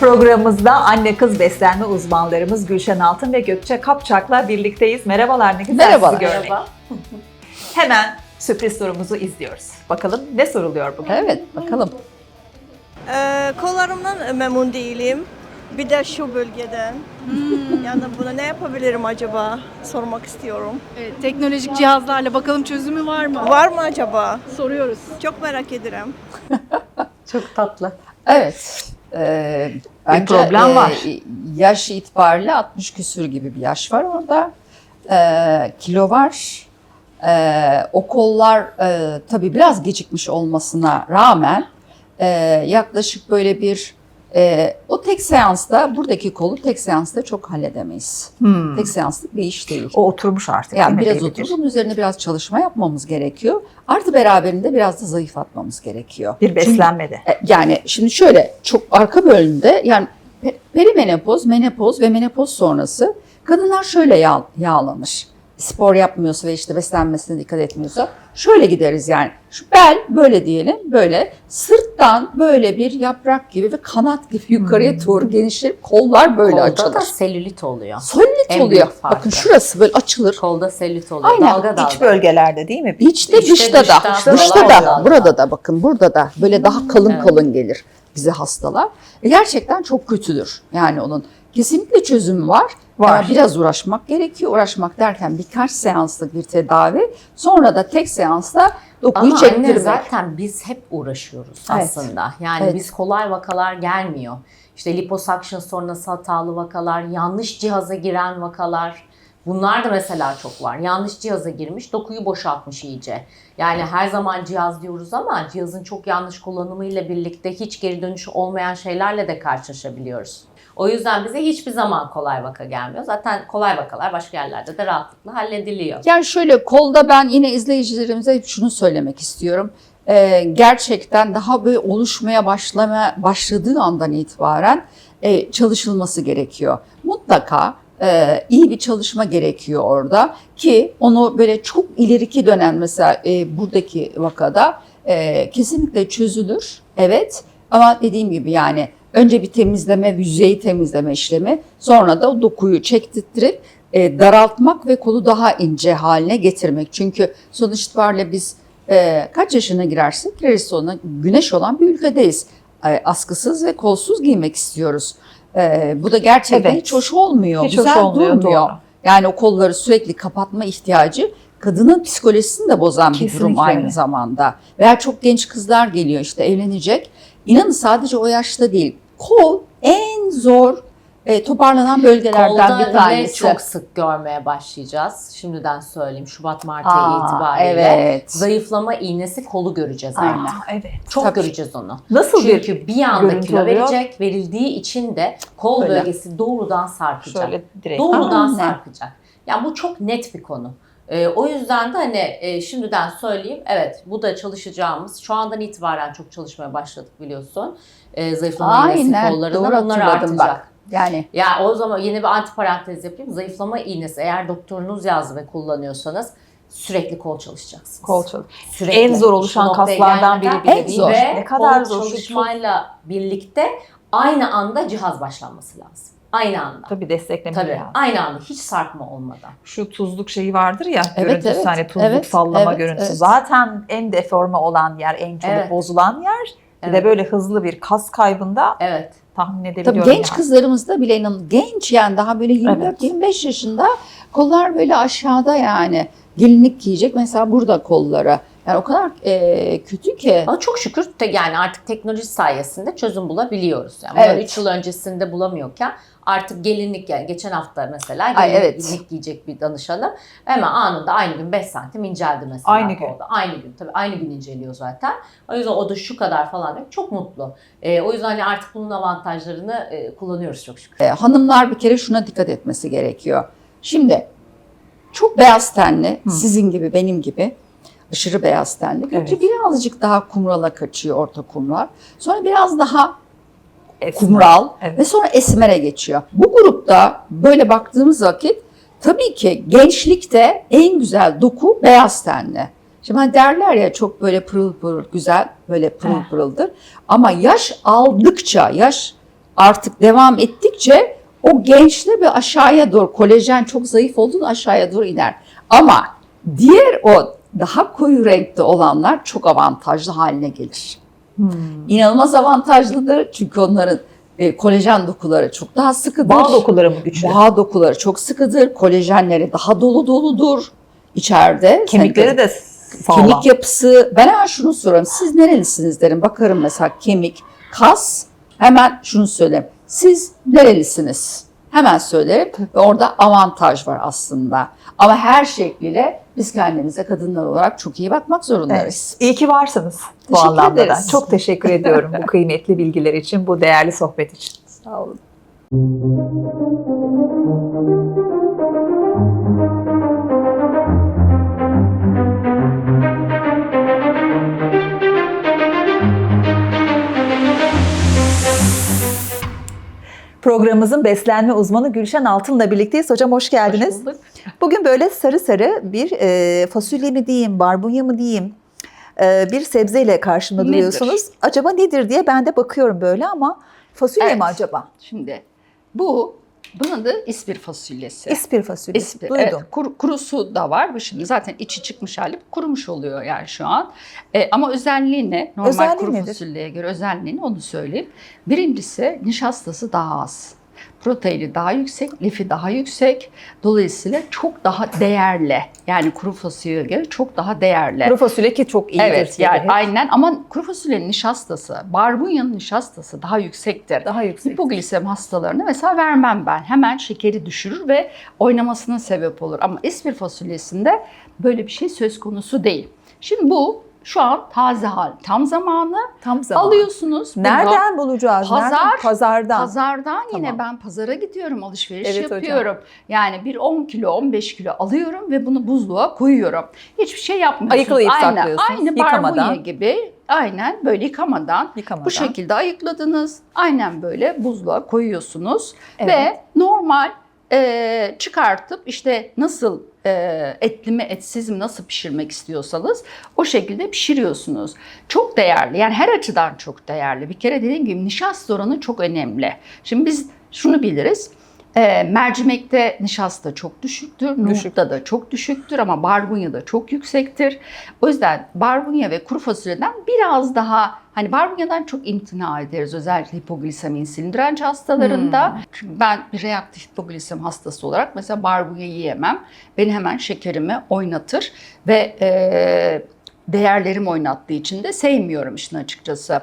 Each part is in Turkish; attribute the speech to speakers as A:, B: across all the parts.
A: Programımızda anne kız beslenme uzmanlarımız Gülşen Altın ve Gökçe Kapçak'la birlikteyiz. Merhabalar ne güzel
B: Merhabalar.
A: sizi görmek. Hemen sürpriz sorumuzu izliyoruz. Bakalım ne soruluyor bugün?
B: Evet bakalım.
C: Ee, kollarımdan memnun değilim. Bir de şu bölgeden. Yani bunu ne yapabilirim acaba? Sormak istiyorum.
D: Evet, teknolojik cihazlarla bakalım çözümü var mı?
C: Var mı acaba?
D: Soruyoruz.
C: Çok merak ederim.
B: Çok tatlı. Evet. Ee,
A: Bir problem var.
B: Yaş itibariyle 60 küsür gibi bir yaş var orada. Ee, kilo var. Ee, o kollar e, tabii biraz gecikmiş olmasına rağmen e, yaklaşık böyle bir e, o tek seansta buradaki kolu tek seansta çok halledemeyiz.
A: Hmm.
B: Tek seanslık bir iş değil.
A: O oturmuş artık.
B: Yani biraz oturup bunun üzerine biraz çalışma yapmamız gerekiyor. Artı beraberinde biraz da zayıflatmamız gerekiyor.
A: Bir beslenmede.
B: E, Yani şimdi şöyle çok arka bölümde yani pe- perimenopoz, menopoz ve menopoz sonrası kadınlar şöyle yağ, yağlanır. Spor yapmıyorsa ve işte beslenmesine dikkat etmiyorsa şöyle gideriz yani. Şu bel böyle diyelim böyle sırttan böyle bir yaprak gibi ve kanat gibi yukarıya
A: Hmm.
B: doğru genişleyip kollar böyle
E: Kolda
B: açılır.
E: da selülit oluyor.
B: Solid
E: En
B: oluyor. Bakın şurası böyle açılır.
E: Kolda selülit oluyor.
B: Aynen,
E: Dalga dalga.
A: İç bölgelerde değil mi?
B: İçte,
E: İçte,
B: dışta da.
E: dışta,
B: da.
E: da.
B: Burada da bakın burada da böyle daha kalın
E: Evet.
B: kalın gelir bize hastalar. E, gerçekten çok kötüdür. Yani onun kesinlikle çözümü var.
A: Var.
B: Ama biraz uğraşmak gerekiyor. Uğraşmak derken birkaç seanslık bir tedavi. Sonra da tek seansta dokuyu
E: Ama anne
B: çektirmek.
E: zaten biz hep uğraşıyoruz
B: Evet.
E: aslında. Yani
B: Evet.
E: biz kolay vakalar gelmiyor. İşte liposuction sonrası hatalı vakalar, yanlış cihaza giren vakalar. Bunlar da mesela çok var. Yanlış cihaza girmiş, dokuyu boşaltmış iyice. Yani her zaman cihaz diyoruz ama cihazın çok yanlış kullanımıyla birlikte hiç geri dönüş olmayan şeylerle de karşılaşabiliyoruz. O yüzden bize hiçbir zaman kolay vaka gelmiyor. Zaten kolay vakalar başka yerlerde de rahatlıkla hallediliyor.
B: Yani şöyle kolda ben yine izleyicilerimize şunu söylemek istiyorum. Ee, gerçekten daha böyle oluşmaya başlama başladığı andan itibaren e, çalışılması gerekiyor. Mutlaka e, iyi bir çalışma gerekiyor orada ki onu böyle çok ileriki dönem mesela e, buradaki vakada e, kesinlikle çözülür. Evet ama dediğim gibi yani önce bir temizleme, yüzeyi temizleme işlemi sonra da o dokuyu çektirttirip e, daraltmak ve kolu daha ince haline getirmek. Çünkü sonuç itibariyle biz e, kaç yaşına girersek gireriz sonra güneş olan bir ülkedeyiz. E, askısız ve kolsuz giymek istiyoruz. E, bu da gerçekten
A: Evet.
B: hiç hoş olmuyor.
A: Hiç hoş
B: güzel
A: olmuyor,
B: durmuyor.
A: doğru.
B: Yani o kolları sürekli kapatma ihtiyacı kadının psikolojisini de bozan bir durum
A: Kesinlikle
B: aynı
A: öyle.
B: zamanda. Veya çok genç kızlar geliyor işte evlenecek. İnanın sadece o yaşta değil. Kol en zor e, toparlanan bölgelerden
E: Kolda
B: bir tanesi.
E: çok sık görmeye başlayacağız. Şimdiden söyleyeyim Şubat Mart ayı
B: Aa,
E: itibariyle.
B: evet.
E: Zayıflama iğnesi kolu göreceğiz
B: Aynen.
E: artık.
A: Aa, evet.
E: Çok
B: Tabii.
E: göreceğiz onu.
A: Nasıl bir
E: Çünkü bir anda
A: görüntü
E: kilo
A: oluyor?
E: verecek. Verildiği için de kol
B: Öyle.
E: bölgesi doğrudan sarkacak.
A: şöyle direkt
E: Doğrudan
B: Aynen.
E: sarkacak. Yani bu çok net bir konu. Ee, o yüzden de hani e, şimdiden söyleyeyim evet bu da çalışacağımız şu andan itibaren çok çalışmaya başladık biliyorsun. Ee, zayıflama iğnesi kollarından onlar artacak.
B: bak. Yani
E: Ya o zaman yeni bir antiparantez yapayım. Zayıflama iğnesi eğer doktorunuz yazdı ve kullanıyorsanız sürekli kol çalışacaksınız.
A: kol çalış.
E: Sürekli.
A: En zor oluşan kaslardan biri bile
B: En
A: değil.
B: zor.
E: Ve
A: Ne kadar
E: kol
A: zor.
E: Çalışmayla birlikte aynı anda cihaz başlanması lazım. Aynı anda.
A: Tabii desteklemek
E: Tabii.
A: lazım.
E: Aynı anda hiç sarkma olmadan.
A: Şu tuzluk şeyi vardır ya
B: Evet,
A: görüntüsü
B: evet,
A: hani tuzluk
B: evet,
A: sallama
B: evet,
A: görüntüsü.
B: evet.
A: Zaten en deforme olan yer, en çabuk
E: Evet.
A: bozulan yer. Bir de
E: Evet.
A: böyle hızlı bir kas kaybında
E: Evet.
A: Tahmin edebiliyorum.
B: tabii genç
A: yani.
B: kızlarımızda bile inanın genç yani daha böyle 24-25 yaşında kollar böyle aşağıda yani gelinlik giyecek mesela burada kolları. Yani o kadar e, kötü ki.
E: Ama çok şükür de yani artık teknoloji sayesinde çözüm bulabiliyoruz. Yani
B: Evet.
E: 3 yıl öncesinde bulamıyorken artık gelinlik yani geçen hafta mesela gelinlik,
B: Ay, evet.
E: giyecek bir danışanım hemen anında aynı gün 5 santim inceldi mesela.
A: Aynı gün.
E: kolda. Aynı gün tabii aynı gün inceliyor zaten. O yüzden o da şu kadar falan diyor. Çok mutlu. Ee, o yüzden hani artık bunun avantajlarını e, kullanıyoruz çok şükür.
B: E, hanımlar bir kere şuna dikkat etmesi gerekiyor. Şimdi çok beyaz tenli,
A: Hı.
B: sizin gibi benim gibi aşırı beyaz tenli.
A: Evet.
B: Gökçe birazcık daha kumrala kaçıyor orta kumral. Sonra biraz daha
A: Esmer.
B: kumral
A: Evet.
B: ve sonra esmere geçiyor. Bu grupta böyle baktığımız vakit tabii ki gençlikte en güzel doku beyaz tenli. Şimdi hani derler ya çok böyle pırıl pırıl güzel, böyle pırıl
A: Eh.
B: pırıldır. Ama yaş aldıkça, yaş artık devam ettikçe o gençle ve aşağıya doğru kolajen çok zayıf olduğunda aşağıya doğru iner. Ama diğer o daha koyu renkte olanlar çok avantajlı haline gelir. İnanılmaz avantajlıdır çünkü onların e, kolajen dokuları çok daha sıkıdır.
A: Bağ dokuları mı güçlü?
B: Bağ dokuları çok sıkıdır. Kolajenleri daha dolu doludur içeride.
A: Kemikleri de sağlam.
B: Kemik yapısı. Ben hemen şunu sorarım. Siz nerelisiniz derim. Bakarım mesela kemik, kas. Hemen şunu söyleyeyim. Siz nerelisiniz? Hemen söylerim. Ve orada avantaj var aslında. Ama her şekliyle biz kendimize kadınlar olarak çok iyi bakmak zorundayız.
A: Evet. İyi ki varsınız bu
B: Teşekkür
A: anlamda da.
B: ederiz.
A: Çok teşekkür ediyorum bu kıymetli bilgiler için, bu değerli sohbet için. Sağ olun. Programımızın beslenme uzmanı Gülşen Altın'la birlikteyiz. Hocam hoş geldiniz.
B: Hoş bulduk.
A: Bugün böyle sarı sarı bir e, fasulye mi diyeyim, barbunya mı diyeyim e, bir sebzeyle karşımda
B: Nedir?
A: duruyorsunuz. Acaba nedir diye ben de bakıyorum böyle ama fasulye
B: Evet.
A: mi acaba?
B: Şimdi bu bunun adı ispir fasulyesi.
A: İspir fasulyesi.
B: İspir,
A: Duydum.
B: evet, kuru- kurusu da var. Bu şimdi zaten içi çıkmış hali kurumuş oluyor yani şu an. E, ama özelliği ne? Normal
A: Özelliği
B: kuru
A: nedir?
B: fasulyeye göre özelliği ne onu söyleyeyim. Birincisi nişastası daha az. Proteini daha yüksek, lifi daha yüksek. Dolayısıyla çok daha değerli. Yani kuru fasulyeye göre çok daha değerli.
A: Kuru fasulye ki çok iyidir.
B: Evet yani
A: hep.
B: aynen ama kuru fasulyenin nişastası, barbunyanın nişastası daha yüksektir.
A: Daha yüksek.
B: Hipoglisem hastalarına mesela vermem ben. Hemen şekeri düşürür ve oynamasına sebep olur. Ama ispir fasulyesinde böyle bir şey söz konusu değil. Şimdi bu şu an taze hal, tam zamanı.
A: Tam zaman.
B: Alıyorsunuz. bunu.
A: Nereden bulacağız?
B: Pazar,
A: Nereden? Pazardan.
B: Pazardan yine
A: Tamam.
B: ben pazara gidiyorum, alışveriş
A: Evet hocam.
B: yapıyorum. Yani bir 10 kilo, 15 kilo alıyorum ve bunu buzluğa koyuyorum. Hiçbir şey yapmıyorsunuz.
A: Ayıklayıp
B: aynen,
A: saklıyorsunuz,
B: Aynı
A: yıkamadan.
B: gibi. Aynen böyle yıkamadan.
A: Yıkamadan.
B: Bu şekilde ayıkladınız. Aynen böyle buzluğa koyuyorsunuz.
A: Evet.
B: Ve normal e, çıkartıp işte nasıl e, etli mi etsiz mi nasıl pişirmek istiyorsanız o şekilde pişiriyorsunuz. Çok değerli yani her açıdan çok değerli. Bir kere dediğim gibi nişasta oranı çok önemli. Şimdi biz şunu biliriz. E, mercimekte nişasta çok düşüktür, nohutta da çok düşüktür ama barbunya da çok yüksektir. O yüzden barbunya ve kuru fasulyeden biraz daha hani barbunyadan çok imtina ederiz özellikle hipoglisemi insülin direnci hastalarında. Çünkü ben bir reaktif hipoglisemi hastası olarak mesela barbunya yiyemem. Beni hemen şekerimi oynatır ve e, değerlerim oynattığı için de sevmiyorum işin açıkçası.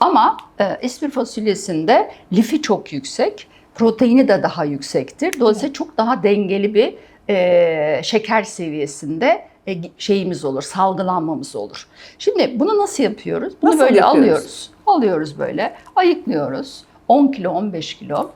B: Ama e, ispir fasulyesinde lifi çok yüksek, proteini de daha yüksektir. Dolayısıyla çok daha dengeli bir e, şeker seviyesinde e, şeyimiz olur, salgılanmamız olur. Şimdi bunu nasıl yapıyoruz? Bunu
A: Nasıl
B: böyle
A: yapıyoruz?
B: alıyoruz. Alıyoruz böyle, ayıklıyoruz. 10 kilo, 15 kilo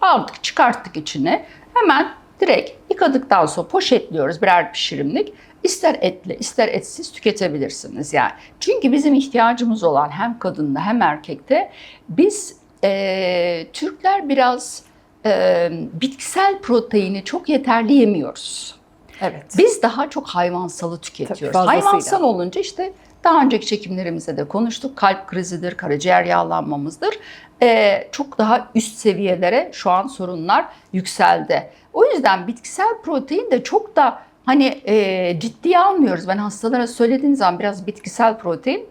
B: aldık, çıkarttık içine. Hemen direkt yıkadıktan sonra poşetliyoruz birer pişirimlik. İster etli, ister etsiz tüketebilirsiniz yani. Çünkü bizim ihtiyacımız olan hem kadında hem erkekte biz eee, Türkler biraz eee, bitkisel proteini çok yeterli yemiyoruz.
A: Evet.
B: Biz daha çok hayvansalı tüketiyoruz. Hayvansal olunca işte daha önceki çekimlerimizde de konuştuk. Kalp krizidir, karaciğer yağlanmamızdır. Ee, çok daha üst seviyelere şu an sorunlar yükseldi. O yüzden bitkisel protein de çok da hani e, ciddiye almıyoruz. Ben hastalara söylediğim zaman biraz bitkisel protein.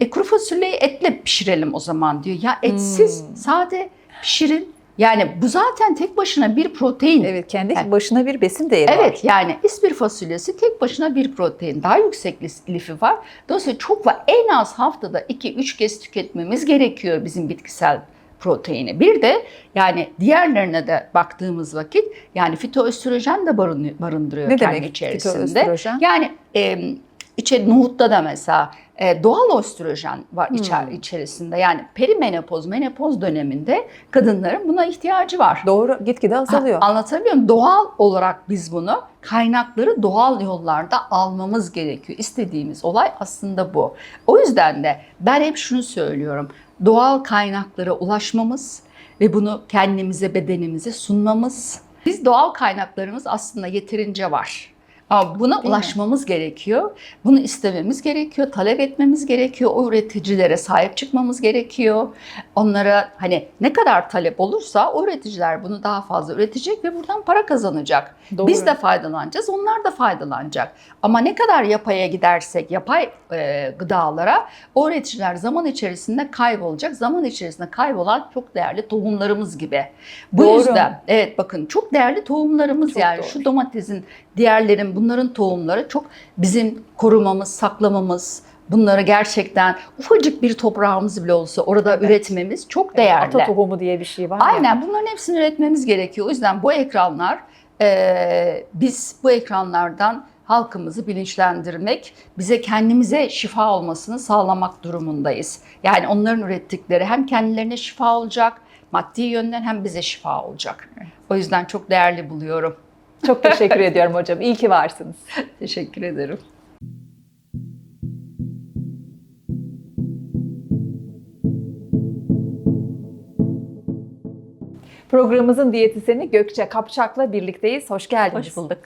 B: E, kuru fasulyeyi etle pişirelim o zaman diyor. Ya etsiz,
A: Hmm.
B: sade pişirin. Yani bu zaten tek başına bir protein.
A: Evet kendi
B: Evet.
A: başına bir besin değeri var.
B: Evet yani ispir fasulyesi tek başına bir protein. Daha yüksek lifi var. Dolayısıyla çok var. En az haftada 2-3 kez tüketmemiz gerekiyor bizim bitkisel proteini. Bir de yani diğerlerine de baktığımız vakit yani fitoöstrojen de barın- barındırıyor
A: Ne
B: kendi
A: demek
B: içerisinde.
A: fitoöstrojen?
B: Yani e, içe nohutta da mesela e, doğal östrojen var içer,
A: Hmm.
B: içerisinde. Yani perimenopoz, menopoz döneminde kadınların buna ihtiyacı var.
A: Doğru gitgide azalıyor.
B: Ha, anlatabiliyor muyum? Doğal olarak biz bunu kaynakları doğal yollarda almamız gerekiyor. İstediğimiz olay aslında bu. O yüzden de ben hep şunu söylüyorum. Doğal kaynaklara ulaşmamız ve bunu kendimize, bedenimize sunmamız. Biz doğal kaynaklarımız aslında yeterince var. Buna ulaşmamız gerekiyor. Bunu istememiz gerekiyor, talep etmemiz gerekiyor. O üreticilere sahip çıkmamız gerekiyor. Onlara hani ne kadar talep olursa o üreticiler bunu daha fazla üretecek ve buradan para kazanacak.
A: Doğru.
B: Biz de faydalanacağız, onlar da faydalanacak. Ama ne kadar yapaya gidersek, yapay e, gıdalara o üreticiler zaman içerisinde kaybolacak. Zaman içerisinde kaybolan çok değerli tohumlarımız gibi. Bu
A: Doğru.
B: yüzden evet bakın çok değerli tohumlarımız
A: Çok
B: yani
A: doğru.
B: şu domatesin, diğerlerin bunların tohumları çok bizim korumamız, saklamamız, bunları gerçekten ufacık bir toprağımız bile olsa orada üretmemiz çok değerli.
F: Ata tohumu diye bir şey var ya.
B: Aynen bunların hepsini üretmemiz gerekiyor. O yüzden bu ekranlar eee, biz bu ekranlardan halkımızı bilinçlendirmek, bize kendimize şifa olmasını sağlamak durumundayız. Yani onların ürettikleri hem kendilerine şifa olacak, maddi yönden hem bize şifa olacak. O yüzden çok değerli buluyorum.
F: Çok teşekkür ediyorum hocam. İyi ki varsınız.
B: Teşekkür ederim.
F: Programımızın diyetisyeni Gökçe Kapçak'la birlikteyiz. Hoş geldiniz.
E: Hoş bulduk.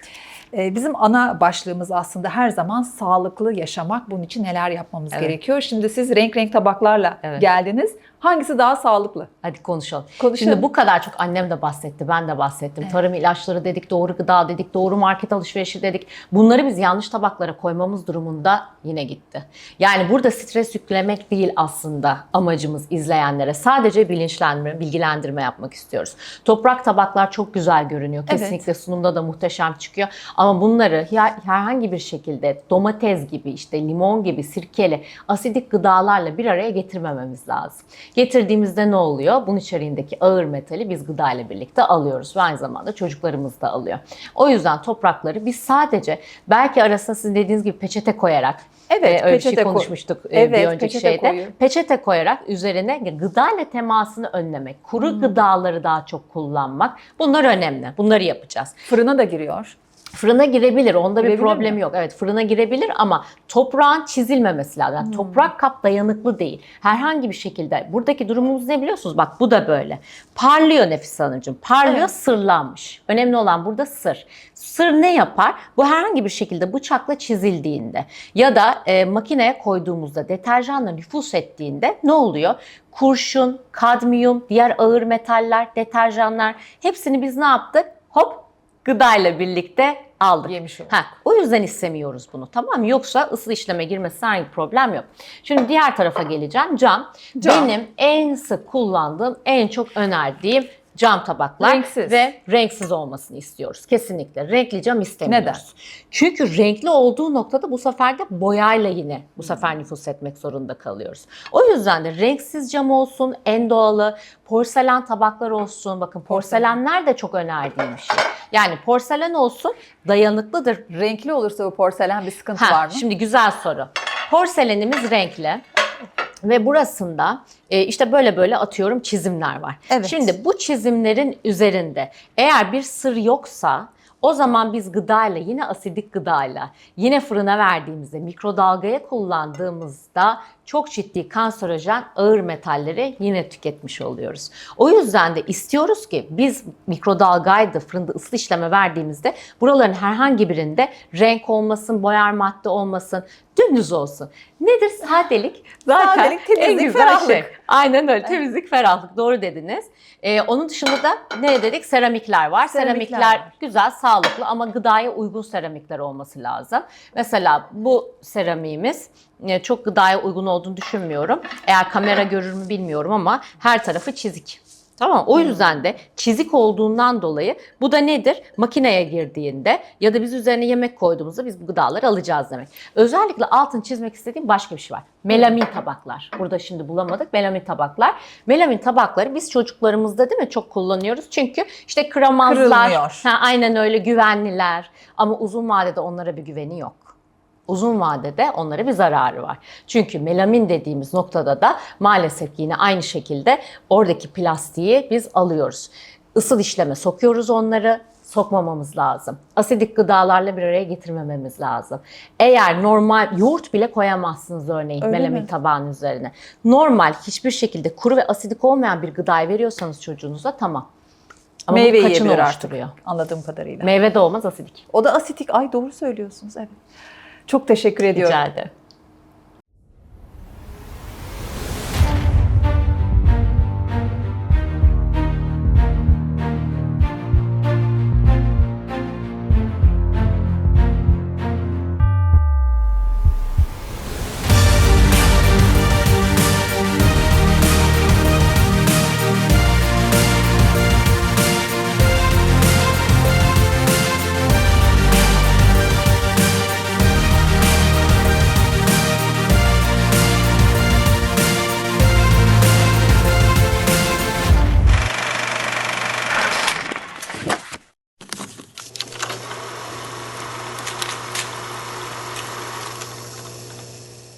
F: Ee, Bizim ana başlığımız aslında her zaman sağlıklı yaşamak. Bunun için neler yapmamız
E: Evet.
F: gerekiyor? Şimdi siz renk renk tabaklarla
E: Evet.
F: geldiniz. Hangisi daha sağlıklı?
E: Hadi konuşalım.
F: Konuşalım.
E: Şimdi bu kadar çok annem de bahsetti, ben de bahsettim. Tarım ilaçları dedik, doğru gıda dedik, doğru market alışverişi dedik. Bunları biz yanlış tabaklara koymamız durumunda yine gitti. Yani burada stres yüklemek değil aslında amacımız izleyenlere. Sadece bilinçlendirme, bilgilendirme yapmak istiyoruz. Toprak tabaklar çok güzel görünüyor.
A: Evet.
E: Kesinlikle sunumda da muhteşem çıkıyor. Ama bunları her- herhangi bir şekilde domates gibi, işte limon gibi, sirkeli, asidik gıdalarla bir araya getirmememiz lazım. Getirdiğimizde ne oluyor? Bunun içeriğindeki ağır metali biz gıda ile birlikte alıyoruz ve aynı zamanda çocuklarımız da alıyor. O yüzden toprakları biz sadece belki arasına sizin dediğiniz gibi peçete koyarak
F: Evet,
E: e, öyle şey
F: peçete koy-
E: konuşmuştuk e,
F: Evet,
E: bir önceki
F: peçete
E: şeyde.
F: koyuyor.
E: Peçete koyarak üzerine gıda ile temasını önlemek, kuru
F: Hmm.
E: gıdaları daha çok kullanmak bunlar önemli. Bunları yapacağız.
F: Fırına da giriyor.
E: Fırına girebilir. Onda bir
F: Girebilir
E: problem
F: mi?
E: yok. Evet fırına girebilir ama toprağın çizilmemesi lazım.
F: Hmm.
E: Yani Toprak kap dayanıklı değil. Herhangi bir şekilde. Buradaki durumumuz ne biliyorsunuz? Bak bu da böyle. Parlıyor Nefis Hanımcığım. Parlıyor
F: Evet.
E: sırlanmış. Önemli olan burada sır. Sır ne yapar? Bu herhangi bir şekilde bıçakla çizildiğinde ya da e, makineye koyduğumuzda deterjanla nüfus ettiğinde ne oluyor? Kurşun, kadmiyum, diğer ağır metaller, deterjanlar hepsini biz ne yaptık? Hop gıdayla birlikte aldık.
F: Yemiş olduk.
E: Ha, o yüzden istemiyoruz bunu tamam mı? Yoksa ısı işleme girmesi bir problem yok. Şimdi diğer tarafa geleceğim. Cam.
F: Cam.
E: Benim en sık kullandığım, en çok önerdiğim cam tabaklar
F: Renksiz.
E: ve renksiz olmasını istiyoruz. Kesinlikle. Renkli cam istemiyoruz. Çünkü renkli olduğu noktada bu sefer de boyayla yine bu sefer nüfus etmek zorunda kalıyoruz. O yüzden de renksiz cam olsun, en doğalı, porselen tabaklar olsun. Bakın porselenler de çok önerdiğim bir şey. Yani porselen olsun, dayanıklıdır.
F: Renkli olursa bu porselen bir sıkıntı
E: Ha,
F: var mı?
E: Şimdi güzel soru. Porselenimiz renkli. Ve burasında e, işte böyle böyle atıyorum çizimler var.
A: Evet.
E: Şimdi bu çizimlerin üzerinde eğer bir sır yoksa o zaman biz gıdayla yine asidik gıdayla yine fırına verdiğimizde mikrodalgaya kullandığımızda çok ciddi kanserojen ağır metalleri yine tüketmiş oluyoruz. O yüzden de istiyoruz ki biz mikrodalgaydı fırında ısı işleme verdiğimizde buraların herhangi birinde renk olmasın, boyar madde olmasın, dümdüz olsun. Nedir sadelik? Zaten
F: Sadelik, temizlik,
E: en güzel
F: ferahlık.
E: şey. Aynen öyle. Temizlik, ferahlık. Doğru dediniz. Ee, onun dışında da ne dedik? Seramikler var.
F: Seramikler
E: Seramikler,
F: var.
E: güzel, sağlıklı ama gıdaya uygun seramikler olması lazım. Mesela bu seramiğimiz e, çok gıdaya uygun olduğunu düşünmüyorum. Eğer kamera görür mü bilmiyorum ama her tarafı çizik. Tamam o yüzden de çizik olduğundan dolayı bu da nedir? Makineye girdiğinde ya da biz üzerine yemek koyduğumuzda biz bu gıdaları alacağız demek. Özellikle altın çizmek istediğim başka bir şey var. Melamin tabaklar. Burada şimdi bulamadık. Melamin tabaklar. Melamin tabakları biz çocuklarımızda değil mi çok kullanıyoruz. Çünkü işte kramazlar.
F: Kırılmıyor.
E: Ha, aynen öyle güvenliler. Ama uzun vadede onlara bir güveni yok. Uzun vadede onlara bir zararı var. Çünkü melamin dediğimiz noktada da maalesef yine aynı şekilde oradaki plastiği biz alıyoruz. Isıl işleme sokuyoruz onları, sokmamamız lazım. Asidik gıdalarla bir araya getirmememiz lazım. Eğer normal yoğurt bile koyamazsınız örneğin
F: Öyle
E: melamin
F: mi?
E: tabağın üzerine. Normal hiçbir şekilde kuru ve asidik olmayan bir gıdayı veriyorsanız çocuğunuza tamam. Ama
F: Meyve
E: bu kaçını
F: yiyebilir artık anladığım kadarıyla.
E: Meyve de olmaz asidik.
A: O da asitik. Ay doğru söylüyorsunuz evet. Çok teşekkür ediyorum.
E: Rica ederim.